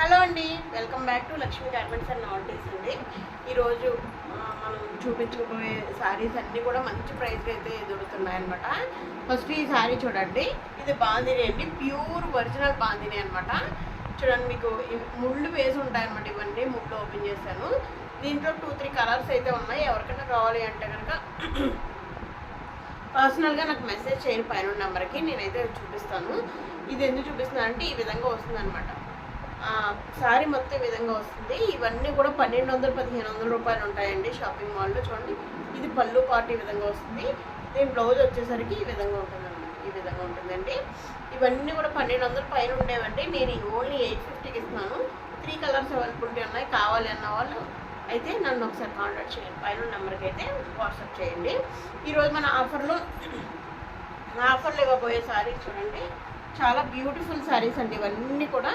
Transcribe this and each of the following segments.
Hello అండి welcome back to Lakshmi garments and novelties అండి. ఈరోజు మనం చూపించుకోబోయే శారీస్ అన్నీ కూడా మంచి ప్రైస్కి అయితే దొరుకుతున్నాయి అనమాట ఫస్ట్ ఈ శారీ చూడండి ఇది బాందిని అండి ప్యూర్ ఒరిజినల్ బాందిని అనమాట చూడండి మీకు ముళ్ళు వేసి ఉంటాయన్నమాట ఇవన్నీ ముళ్ళు ఓపెన్ చేశాను. దీంట్లో టూ త్రీ కలర్స్ అయితే ఉన్నాయి. ఎవరికైనా కావాలి అంటే కనుక పర్సనల్గా నాకు మెసేజ్ చేయని పైన నెంబర్కి నేనైతే చూపిస్తాను. ఇది ఎందుకు చూపిస్తున్నాను అంటే ఈ విధంగా వస్తుంది అనమాట శారీ మొత్తం ఈ విధంగా వస్తుంది. ఇవన్నీ కూడా పన్నెండు వందలు పదిహేను వందల రూపాయలు ఉంటాయండి షాపింగ్ మాల్లో చూడండి. ఇది పళ్ళు పాటు ఈ విధంగా వస్తుంది. దీని బ్లౌజ్ వచ్చేసరికి ఈ విధంగా ఉంటుంది ఈ విధంగా ఉంటుందండి. ఇవన్నీ కూడా పన్నెండు వందల పైన ఉండేవండి. నేను ఓన్లీ ఎయిట్ ఫిఫ్టీకి ఇస్తున్నాను. త్రీ కలర్స్ అవైలబిలిటీ ఉన్నాయి. కావాలి అన్న వాళ్ళు అయితే నన్ను ఒకసారి కాంటాక్ట్ చేయండి. పైన నెంబర్కి అయితే వాట్సాప్ చేయండి. ఈరోజు మన ఆఫర్లో ఆఫర్లు ఇవ్వబోయే శారీస్ చూడండి. చాలా బ్యూటిఫుల్ శారీస్ అండి. ఇవన్నీ కూడా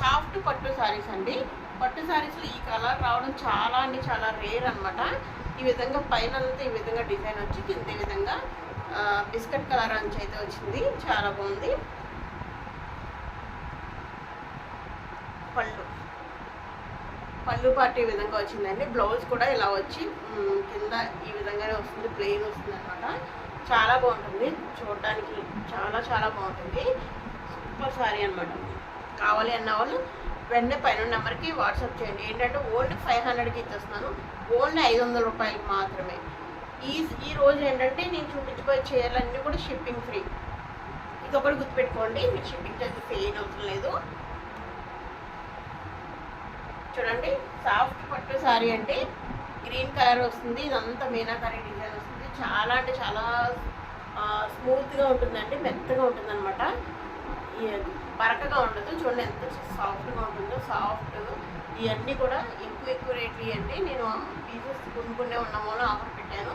సాఫ్ట్ పట్టు శారీస్ అండి. పట్టు శారీస్లో ఈ కలర్ రావడం చాలా అంటే చాలా రేర్ అనమాట ఈ విధంగా పైన అంతా ఈ విధంగా డిజైన్ వచ్చి కింద ఈ విధంగా బిస్కెట్ కలర్ అంచు అయితే వచ్చింది. చాలా బాగుంది. పళ్ళు. పళ్ళు పాటు ఈ విధంగా వచ్చిందండి. బ్లౌజ్ కూడా ఇలా వచ్చి కింద ఈ విధంగానే వస్తుంది. ప్లెయిన్ వస్తుంది అనమాట చాలా బాగుంటుంది. చూడడానికి చాలా చాలా బాగుంటుంది. సూపర్ శారీ అనమాట కావాలి అన్న వాళ్ళు వెంటనే పైన నెంబర్కి వాట్సాప్ చేయండి. ఏంటంటే ఓన్లీ ఫైవ్ హండ్రెడ్కి ఇచ్చేస్తున్నాను. ఓన్లీ ఐదు వందల రూపాయలకి మాత్రమే. ఈ ఈ రోజు ఏంటంటే నేను చూపించబోయే చీరలన్నీ కూడా షిప్పింగ్ ఫ్రీ. ఇది ఒకటి గుర్తుపెట్టుకోండి మీకు షిప్పింగ్ చార్జెస్ ఏం అవసరం లేదు. చూడండి సాఫ్ట్ పట్టు సారీ అంటే గ్రీన్ కలర్ వస్తుంది ఇదంతా మీనాకారీ డిజైన్ వస్తుంది. చాలా అంటే చాలా స్మూత్గా ఉంటుందండి మెత్తగా ఉంటుంది అనమాట బరకగా ఉండదు. చూడండి ఎంత సాఫ్ట్గా ఉంటుందో సాఫ్ట్ ఇవన్నీ కూడా ఎక్కువ ఎక్కువ రేట్లు ఇవ్వండి. నేను పీసెస్ కొనుక్కునే ఉన్న మూలం ఆఫర్ పెట్టాను.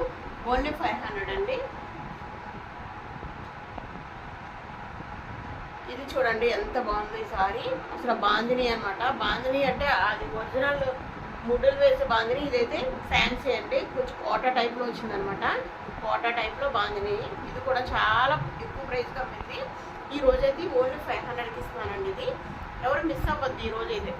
ఓన్లీ ఫైవ్ హండ్రెడ్ అండి. ఇది చూడండి ఎంత బాగుంది ఈ సారీ. అసలు బాందిని అనమాట బాందిని అంటే అది ఒరిజినల్ ముడ్డలు వేసే బాందిని. ఇదైతే ఫ్యాన్సీ అండి. కొంచెం కోట టైప్లో వచ్చిందనమాట కోట టైప్లో బాందిని. ఇది కూడా చాలా ఈ రోజు అయితే ఓన్లీ ఫైవ్ హండ్రెడ్కి ఇస్తున్నానండి ఇది. ఎవరు మిస్ అవ్వద్దు ఈ రోజైతే.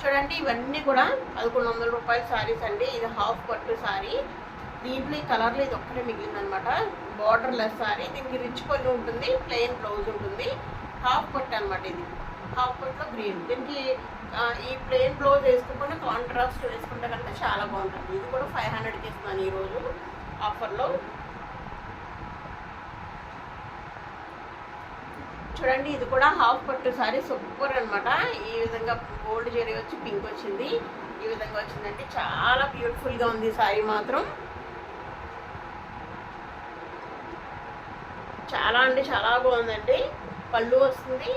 చూడండి ఇవన్నీ కూడా పదకొండు వందల రూపాయల శారీస్ అండి. ఇది హాఫ్ పట్టు శారీ దీంట్లో ఈ కలర్లో ఇది ఒక్కటే మిగిలిందనమాట. బార్డర్ లెస్ శారీ దీనికి రిచ్ పళ్ళు ఉంటుంది ప్లెయిన్ బ్లౌజ్ ఉంటుంది. హాఫ్ పట్టు అనమాట ఇది. హాఫ్ పట్టులో గ్రీన్ దీనికి ఈ ప్లెయిన్ బ్లౌజ్ వేసుకుంటే కాంట్రాస్ట్ వేసుకుంటే కనుక చాలా బాగుంటుంది. ఇది కూడా ఫైవ్ హండ్రెడ్కి ఇస్తున్నాను ఈరోజు ఆఫర్లో చూడండి ఇది కూడా హాఫ్ పట్టు సారీ సూపర్ అన్నమాట. ఈ విధంగా గోల్డ్ జరీ వచ్చి పింక్ వచ్చింది. ఈ విధంగా వచ్చిందంటే చాలా బ్యూటిఫుల్గా ఉంది సారీ మాత్రం. చాలా అంటే చాలా బాగుందండి. పళ్ళు వస్తుంది.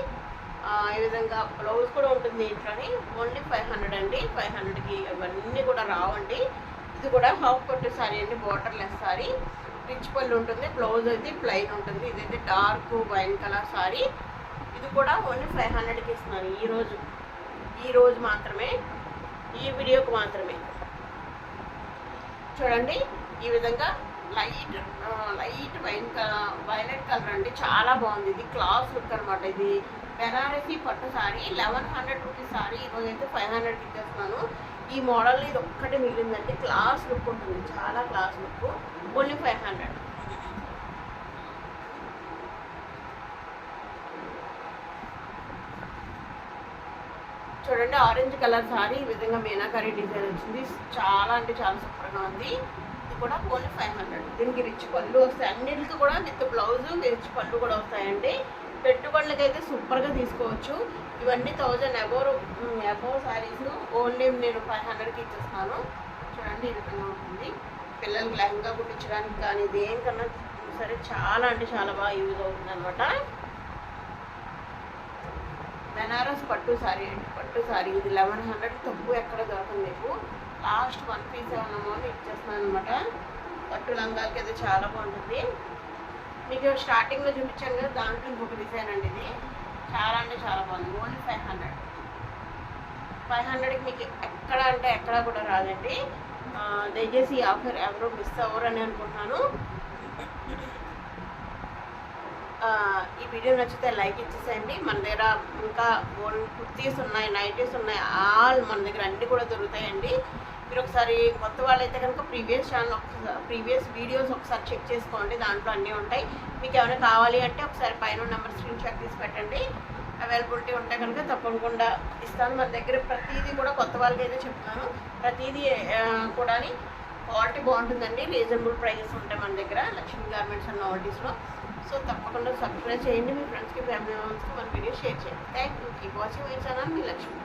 ఈ విధంగా బ్లౌజ్ కూడా ఉంటుంది ఇంట్లోని ఓన్లీ ఫైవ్ హండ్రెడ్ అండి. ఫైవ్ హండ్రెడ్కి ఇవన్నీ కూడా రావండి. ఇది కూడా హాఫ్ పట్టు సారీ అండి బార్డర్ లెస్ సారీ. రిచ్ పళ్ళు ఉంటుంది బ్లౌజ్ అయితే ప్లెయిన్ ఉంటుంది. ఇదైతే డార్క్ వైన్ కలర్ సారీ. ఇది కూడా ఓన్లీ ఫైవ్ హండ్రెడ్కి ఇస్తున్నాను ఈరోజు ఈరోజు మాత్రమే ఈ వీడియోకి మాత్రమే. చూడండి ఈ విధంగా light light wine colour violet colour అండి. చాలా బాగుంది. ఇది క్లాస్ లుక్ అనమాట ఇది. బెనారసీ పట్టు sari eleven hundred rupees sari ఈరోజు అయితే ఫైవ్ హండ్రెడ్కి ఇచ్చేస్తున్నాను. ఈ మోడల్ ఇది ఒక్కటే మిగిలిందండి క్లాస్ లుక్ ఉంటుంది చాలా class look. Only five hundred. చూడండి ఆరెంజ్ కలర్ సారీ ఈ విధంగా మీనాకారీ డిజైన్ వచ్చింది. చాలా అంటే చాలా సూపర్గా ఉంది. ఇది కూడా ఓన్లీ ఫైవ్ హండ్రెడ్. దీనికి రిచ్ పళ్ళు వస్తాయి. అన్నింటికి కూడా విత్ బ్లౌజ్ రిచ్ పళ్ళు కూడా వస్తాయండి. పెట్టుబడులకి అయితే సూపర్గా తీసుకోవచ్చు. ఇవన్నీ thousand above above saris only నేను ఫైవ్ హండ్రెడ్కి ఇచ్చేస్తాను. చూడండి ఈ విధంగా ఉంటుంది. పిల్లలకి లెహంగా కుట్టించడానికి కానీ దేనికన్నా సరే చాలా అంటే చాలా బాగా యూజ్ అవుతుంది అనమాట బెనారస్ పట్టు శారీ అండి. పట్టు శారీ ఇది లెవెన్ హండ్రెడ్ తక్కువ ఎక్కడ దొరకదు మీకు. లాస్ట్ వన్ పీస్ ఏమన్నా ఇచ్చేస్తున్నాను అనమాట పట్టు లంగాలకి అయితే చాలా బాగుంటుంది. మీకు స్టార్టింగ్లో చూపించాను కదా దాంట్లో ఇంకొక డిజైన్ అండి ఇది. చాలా అంటే చాలా బాగుంది. ఓన్లీ ఫైవ్ హండ్రెడ్ ఫైవ్ హండ్రెడ్కి మీకు ఎక్కడ అంటే ఎక్కడ కూడా రాదండి. దయచేసి ఈ ఆఫర్ ఎవరు మిస్ అవ్వరు అని అనుకుంటున్నాను ఈ వీడియో నచ్చితే లైక్ ఇచ్చేసేయండి. మన దగ్గర ఇంకా కుర్తీస్ ఉన్నాయి నైటీస్ ఉన్నాయి. ఆల్ మన దగ్గర అన్నీ కూడా దొరుకుతాయండి. మీరు ఒకసారి కొత్త వాళ్ళైతే కనుక ప్రీవియస్ ఛానల్ ఒకసారి ప్రీవియస్ వీడియోస్ ఒకసారి చెక్ చేసుకోండి. దాంట్లో అన్నీ ఉంటాయి. మీకు ఏమైనా కావాలి అంటే ఒకసారి పైన నెంబర్ స్క్రీన్ షాట్ తీసి పెట్టండి. అవైలబిలిటీ ఉంటే కనుక తప్పకుండా ఇస్తాను. మన దగ్గర ప్రతిదీ కూడా కొత్త వాళ్ళకి అయితే చెప్తున్నాను. ప్రతిదీ కూడా క్వాలిటీ బాగుంటుందండి. రీజనబుల్ ప్రైజెస్ ఉంటాయి మన దగ్గర లక్ష్మీ గార్మెంట్స్ అండ్ నావల్టీస్లో సో తప్పకుండా సబ్స్క్రైబ్ చేయండి మీ ఫ్రెండ్స్కి ఫ్యామిలీ మెంబర్స్కి మన వీడియో షేర్ చేయండి. Thank you keep watching my channel me Lakshmi.